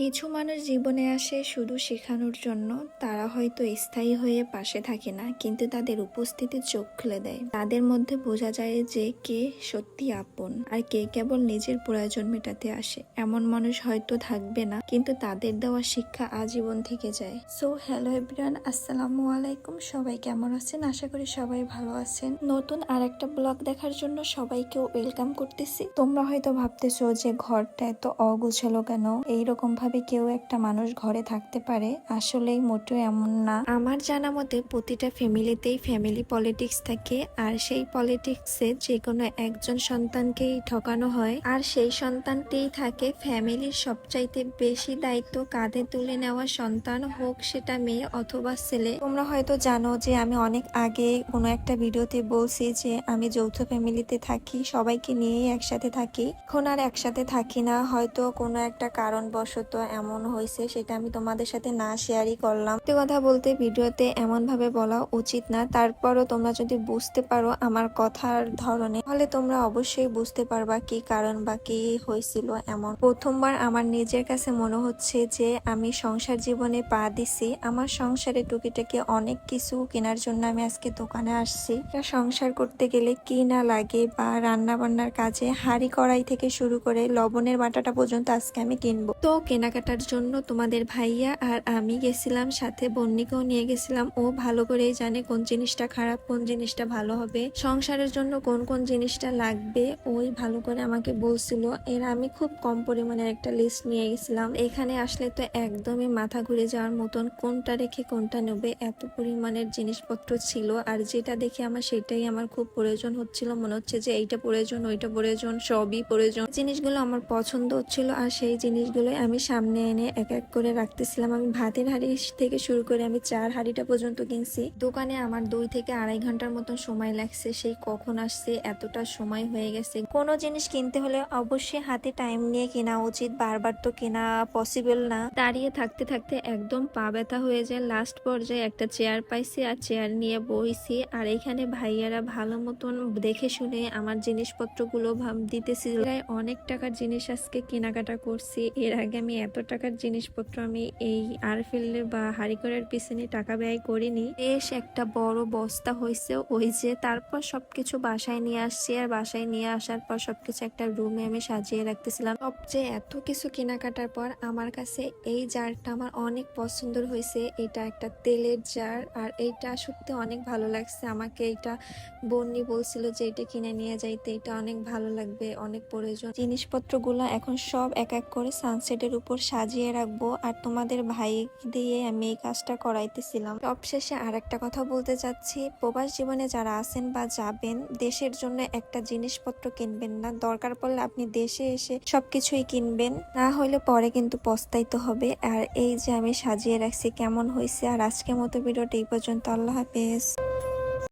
কিছু মানুষ জীবনে আসে শুধু শেখানোর জন্য, তারা হয়তো স্থায়ী হয়ে পাশে থাকে না, কিন্তু তাদের উপস্থিতি চোখ খুলে দেয়। তাদের মধ্যে বোঝা যায় যে কে সত্যি আপন আর কে কেবল নিজের প্রয়োজন মেটাতে আসে। এমন মানুষ হয়তো থাকবে না, কিন্তু তাদের দেওয়া শিক্ষা আজীবন থেকে যায়। সো হ্যালো এভরিওয়ান আসসালামু আলাইকুম। সবাই কেমন আছেন? আশা করি সবাই ভালো আছেন। নতুন আর একটা ব্লগ দেখার জন্য সবাইকে ওয়েলকাম করতেছি। তোমরা হয়তো ভাবতেছো যে ঘরটা এত অগোছালো কেন? এইরকম ভাবে কেউ একটা মানুষ ঘরে থাকতে পারে আসলেই মোটেও এমন না। আমার জানা মতে প্রতিটা ফ্যামিলিতেই ফ্যামিলি পলিটিক্স থাকে আর সেই পলিটিক্সে যে কোনো একজন সন্তানকেই ঠকানো হয়। আর সেই সন্তানটিই থাকে ফ্যামিলির সবচাইতে বেশি দায়িত্ব কাঁধে তুলে নেওয়া সন্তান হোক সেটা মেয়ে অথবা ছেলে। তোমরা হয়তো জানো যে আমি অনেক আগে কোনো একটা ভিডিওতে বলছি যে আমি যৌথ ফ্যামিলিতে থাকি সবাইকে নিয়েই একসাথে থাকি। এখন আর একসাথে থাকি না হয়তো কোনো একটা কারণবশত এমন হয়েছে সেটা আমি তোমাদের সাথে না শেয়ারই করলাম। সত্যি কথা বলতে ভিডিওতে এমন ভাবে বলা উচিত না। তারপরও তোমরা যদি বুঝতে পারো আমার কথার ধরনে, তাহলে তোমরা অবশ্যই বুঝতে পারবা কি কারণ বা কি হয়েছিল এমন। প্রথমবার আমার নিজের কাছে মনে হচ্ছে যে আমি সংসার জীবনে পা দিছি। আমার সংসারে টুকিটাকি অনেক কিছু কেনার জন্য আমি আজকে দোকানে আসছি। সংসার করতে গেলে কি না লাগে বা রান্না বান্নার কাজে হাঁড়ি কড়াই থেকে শুরু করে লবণের বাটাটা পর্যন্ত আজকে আমি কিনবো। তো কেনাকাটার জন্য তোমাদের ভাইয়া আর আমি গেছিলাম, সাথে বন্নিকেও নিয়ে গেছিলাম। ও ভালো করেই জানে কোন জিনিসটা খারাপ, কোন জিনিসটা ভালো হবে। সংসারের জন্য কোন কোন জিনিসটা লাগবে, ওই ভালো করে আমাকে বলছিল। এর আমি খুব কম পরিমাণের একটা লিস্ট নিয়ে গেছিলাম। এখানে আসলে তো একদমই মাথা ঘুরে যাওয়ার মতন কোনটা রেখে কোনটা নেবে, এত পরিমাণের জিনিসপত্র ছিল। আর যেটা দেখে আমার সেটাই আমার খুব প্রয়োজন হচ্ছিল। মনে হচ্ছে যে এইটা প্রয়োজন, ওইটা প্রয়োজন, সবই প্রয়োজন। জিনিসগুলো আমার পছন্দ হচ্ছিল আর সেই জিনিসগুলোই আমি সামনে এনে এক এক করে রাখতেছিলাম। আমি ভাতের হাঁড়ি থেকে শুরু করে আমি চার হাঁড়িটা পর্যন্ত কিনছি। দোকানে আমার দুই থেকে আড়াই ঘণ্টার মতন সময় লাগছে। সেই কখন আসছে, এতটা সময় হয়ে গেছে। কোনো জিনিস কিনতে হলে অবশ্যই হাতে টাইম নিয়ে কেনা উচিত। বারবার তো কেনা পসিবল না। দাঁড়িয়ে থাকতে থাকতে একদম পা ব্যথা হয়ে যায়। লাস্ট পর্যায়ে একটা চেয়ার পাইছি আর চেয়ার নিয়ে বইছি। আর এখানে ভাইয়ারা ভালো মতন দেখে শুনে আমার জিনিসপত্রগুলো দিতেছিল। অনেক টাকার জিনিস আজকে কেনাকাটা করছি। এর আগে আমি এত টাকার জিনিসপত্র আমি এই আরফিল্ডের বা হারিকরের পিছনে টাকা ব্যয় করিনি। বেশ একটা বড় বস্তা হয়েছে ওই যে, তারপর সবকিছু বাসায় নিয়ে আসছি। আর বাসায় নিয়ে আসার পর সবকিছু একটা রুমে আমি সাজিয়ে রাখতেছিলাম। সবচেয়ে এত কিছু কেনাকাটার পর আমার কাছে এই জারটা আমার অনেক পছন্দ হয়েছে এটা একটা তেলের জার আর এইটা সত্যি অনেক ভালো লাগছে। আমাকে এটা বন্নি বলছিল যে এটা কিনে নিয়ে যাইতে। এটা অনেক ভালো লাগবে, অনেক প্রয়োজন। জিনিসপত্রগুলো এখন সব এক এক করে সানসেটের উপর সাজিয়ে রাখব আর তোমাদের ভাই দিয়ে আমি এই কাজটা করাইতেছিলাম। সবশেষে আর একটা কথা বলতে চাচ্ছি, প্রবাস জীবনে যারা আছেন বা যাবেন, দেশের জন্য একটা জিনিসপত্র কিনবেন না। দরকার পড়লে আপনি দেশে এসে সবকিছুই কিনবেন, না হলে পরে কিন্তু পস্তাইতে হবে। আর এই যে আমি সাজিয়ে রাখছি, কেমন হয়েছে আর আজকের মতো ভিডিওটা এই পর্যন্ত। আল্লাহ হাফেজ।